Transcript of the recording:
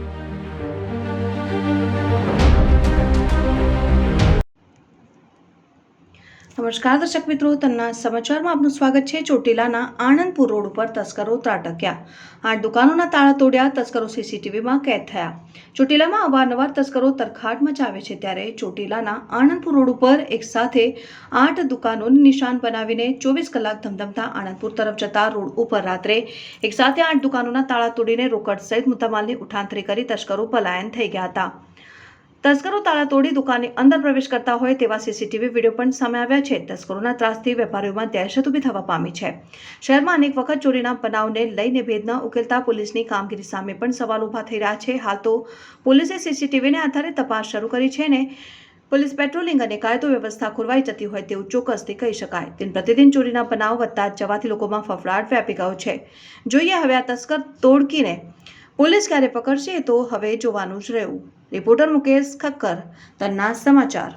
thank you નમસ્કાર, દર્શક મિત્રો, તન્ના સમાચારમાં આપનું સ્વાગત છે. ચોટીલાના આણંદપુર રોડ ઉપર તસ્કરો ત્રાટક્યા. આઠ દુકાનોના તાળા તોડ્યા, તસ્કરો સીસીટીવીમાં કેદ થયા. ચોટીલામાં અવારનવાર તસ્કરો તરખાટ મચાવે છે ત્યારે ચોટીલાના આણંદપુર રોડ ઉપર એક સાથે આઠ દુકાનોને નિશાન બનાવીને ચોવીસ કલાક ધમધમતા આણંદપુર તરફ જતા રોડ ઉપર રાત્રે એક સાથે આઠ દુકાનોના તાળા તોડીને રોકડ સહિત મુદ્દામાલની ઉઠાંતરી કરી તસ્કરો પલાયન થઈ ગયા હતા. તસ્કરો તાળા તોડી દુકાનની અંદર પ્રવેશ કરતા હોય તેવા સીસીટીવી વીડિયો પણ સામે આવ્યા છે. તસ્કરોના ત્રાસથી વેપારીઓમાં દહેશત ઊભી થવા પામી છે. શહેરમાં અનેક વખત ચોરીના બનાવને લઈને ભેદ ન ઉકેલતા પોલીસની કામગીરી સામે પણ સવાલ ઊભા થઈ રહ્યા છે. હાલ તો પોલીસે સીસીટીવીને આધારે તપાસ શરૂ કરી છે ને પોલીસ પેટ્રોલિંગ અને કાયદો વ્યવસ્થા ખોરવાઈ જતી હોય તેવું ચોક્કસથી કહી શકાય. દિન પ્રતિદિન ચોરીના બનાવ વધતા જવાથી લોકોમાં ફફડાટ વ્યાપી ગયો છે. જોઈએ હવે આ તસ્કર તોડકીને પોલીસ ક્યારે પકડશે તો હવે જોવાનું જ રહ્યું. રિપોર્ટર મુકેશ ખક્કર તન્ના સમાચાર.